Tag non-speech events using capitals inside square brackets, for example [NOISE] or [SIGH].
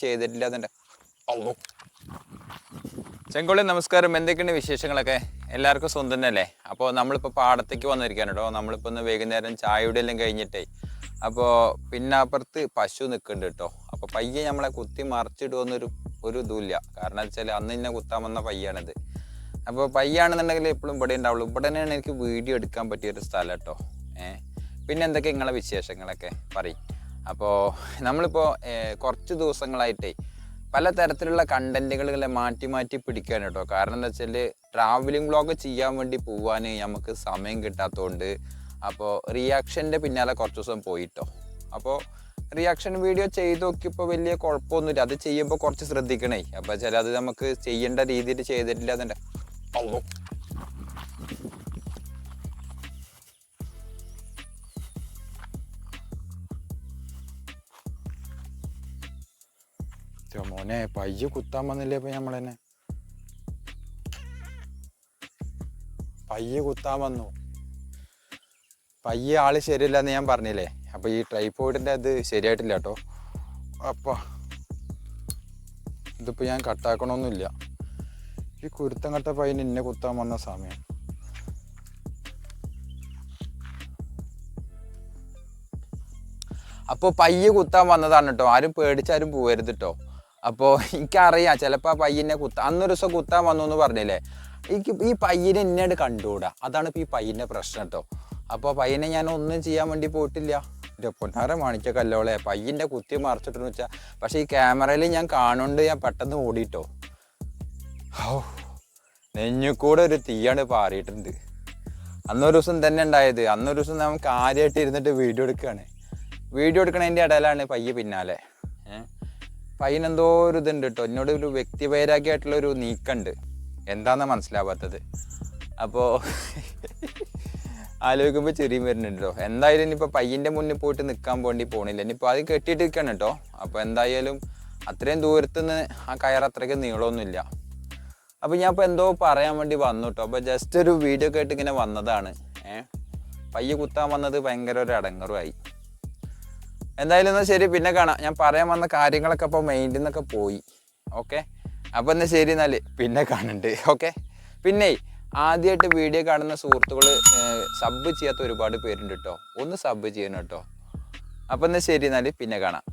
ചെയ്തിട്ടില്ല അതിന്റെ അള്ളോ. ചെങ്കോളി നമസ്കാരം. എന്തൊക്കെയുണ്ട് വിശേഷങ്ങളൊക്കെ? എല്ലാവർക്കും സ്വന്തം തന്നെയല്ലേ? അപ്പോൾ നമ്മളിപ്പോൾ പാടത്തേക്ക് വന്നിരിക്കുകയാണ് കേട്ടോ. നമ്മളിപ്പോൾ ഒന്ന് വൈകുന്നേരം ചായയുടെ എല്ലാം കഴിഞ്ഞിട്ടേ. അപ്പോൾ പിന്നെ അപ്പുറത്ത് പശു നിൽക്കുന്നുണ്ട് കേട്ടോ. അപ്പോൾ പയ്യെ നമ്മളെ കുത്തി മറിച്ചിടുമെന്നൊരു ഒരു ഇതുമില്ല. കാരണം വെച്ചാൽ അന്ന് ഇന്നെ കുത്താൻ വന്ന പയ്യാണിത്. അപ്പോൾ പയ്യാണെന്നുണ്ടെങ്കിൽ എപ്പോഴും ഇവിടെ ഉണ്ടാവുള്ളൂ. ഇവിടെ തന്നെയാണ് എനിക്ക് വീഡിയോ എടുക്കാൻ പറ്റിയൊരു സ്ഥലം കേട്ടോ. ഏഹ് പിന്നെ എന്തൊക്കെ നിങ്ങളെ വിശേഷങ്ങളൊക്കെ? പറയും. അപ്പോൾ നമ്മളിപ്പോൾ കുറച്ച് ദിവസങ്ങളായിട്ട് പല തരത്തിലുള്ള കണ്ടന്റുകൾ മാറ്റി മാറ്റി പിടിക്കാൻ കേട്ടോ. കാരണം എന്താ വെച്ചാൽ ട്രാവലിംഗ് വ്ളോഗ് ചെയ്യാൻ വേണ്ടി പോവാൻ നമുക്ക് സമയം കിട്ടാത്തതുകൊണ്ട് അപ്പോൾ റിയാക്ഷന്റെ പിന്നാലെ കുറച്ച് ദിവസം പോയിട്ടോ. അപ്പോൾ റിയാക്ഷൻ വീഡിയോ ചെയ്ത് നോക്കിയപ്പോൾ വലിയ കുഴപ്പമൊന്നുമില്ല. അത് ചെയ്യുമ്പോൾ കുറച്ച് ശ്രദ്ധിക്കണേ. അപ്പോൾ ചില അത് നമുക്ക് ചെയ്യേണ്ട രീതിയിൽ ചെയ്തിട്ടില്ല എന്നെ മോനെ? പയ്യെ കുത്താൻ വന്നില്ലേ ഇപ്പൊ നമ്മളെന്നെ പയ്യെ കുത്താൻ വന്നു. പയ്യെ ആൾ ശരിയല്ല എന്ന് ഞാൻ പറഞ്ഞില്ലേ? അപ്പൊ ഈ ട്രൈപ്പോയിഡിന്റെ അത് ശരിയായിട്ടില്ല കേട്ടോ. അപ്പൊ ഇതിപ്പോ ഞാൻ കട്ടാക്കണമൊന്നുമില്ല ഈ കുരുത്തം കട്ട പയ്യന് എന്നെ കുത്താൻ വന്ന സമയം. അപ്പോൾ പയ്യെ കുത്താൻ വന്നതാണ് കേട്ടോ. ആരും പേടിച്ചാരും പോകരുത് കേട്ടോ. അപ്പോൾ എനിക്കറിയാം ചിലപ്പോൾ ആ പയ്യനെ കുത്ത അന്നൊരു ദിവസം കുത്താൻ വന്നു എന്ന് പറഞ്ഞില്ലേ? എനിക്ക് ഈ പയ്യനെ എന്നോട് കണ്ടുകൂടാ അതാണ് ഇപ്പോൾ ഈ പയ്യന്റെ പ്രശ്നം കേട്ടോ അപ്പോൾ പയ്യനെ ഞാൻ ഒന്നും ചെയ്യാൻ വേണ്ടി പോയിട്ടില്ല. എന്റെ പൊന്നാര മാണിക്ക കല്ലോളെ പയ്യന്റെ കുത്തി മറിച്ചിട്ടെന്ന് വെച്ചാൽ പക്ഷേ ഈ ക്യാമറയിൽ ഞാൻ കാണുന്നുണ്ട് ഞാൻ പെട്ടെന്ന് ഓടിയിട്ടോ ഓ നെഞ്ഞുകൂടെ ഒരു തീയാണ് പാറിയിട്ടുണ്ട്. അന്നൊരു ദിവസം തന്നെ ഉണ്ടായത്. അന്നൊരു ദിവസം നമുക്ക് കാര്യമായിട്ട് ഇരുന്നിട്ട് വീഡിയോ എടുക്കുകയാണ് വീഡിയോ എടുക്കണതിന്റെ ഇടയിലാണ് പയ്യെ പിന്നാലെ. ഏഹ് പയ്യനെന്തോ ഒരു ഇതുണ്ട് കേട്ടോ എന്നോട് ഒരു വ്യക്തിപൈരാഗ്യമായിട്ടുള്ള ഒരു നീക്കമുണ്ട് എന്താണെന്ന് മനസ്സിലാവാത്തത്. അപ്പോൾ [LAUGHS] ആലോചിക്കുമ്പോൾ ചെറിയ വരുന്നുണ്ട് കേട്ടോ എന്തായാലും ഇനിയിപ്പോൾ പയ്യന്റെ മുന്നിൽ പോയിട്ട് നിൽക്കാൻ വേണ്ടി പോണില്ല. ഇനിയിപ്പോൾ അത് കെട്ടിയിട്ട് നിൽക്കണം കേട്ടോ അപ്പോൾ എന്തായാലും അത്രയും ദൂരത്തു നിന്ന് ആ കയർ അത്രയ്ക്ക് നീളമൊന്നുമില്ല. അപ്പോൾ ഞാൻ ഇപ്പോൾ എന്തോ പറയാൻ വേണ്ടി വന്നു കേട്ടോ അപ്പോൾ ജസ്റ്റ് ഒരു വീഡിയോ കേട്ട് ഇങ്ങനെ വന്നതാണ്. ഏഹ് പയ്യെ കുത്താൻ വന്നത് ഭയങ്കര ഒരു അടങ്ങറുമായി എന്തായാലും എന്നാൽ ശരി പിന്നെ കാണാം. ഞാൻ പറയാൻ വന്ന കാര്യങ്ങളൊക്കെ അപ്പോൾ മൈൻഡിൽ നിന്നൊക്കെ പോയി. ഓക്കെ അപ്പോൾ എന്നാൽ ശരി എന്നാൽ പിന്നെ കാണണ്ട്. ഓക്കെ പിന്നെ ആദ്യമായിട്ട് വീഡിയോ കാണുന്ന സുഹൃത്തുക്കൾ സബ് ചെയ്യാത്ത ഒരുപാട് പേരുണ്ട് കേട്ടോ ഒന്ന് സബ് ചെയ്യണം കേട്ടോ അപ്പോൾ എന്നാൽ ശരി എന്നാൽ പിന്നെ കാണാം.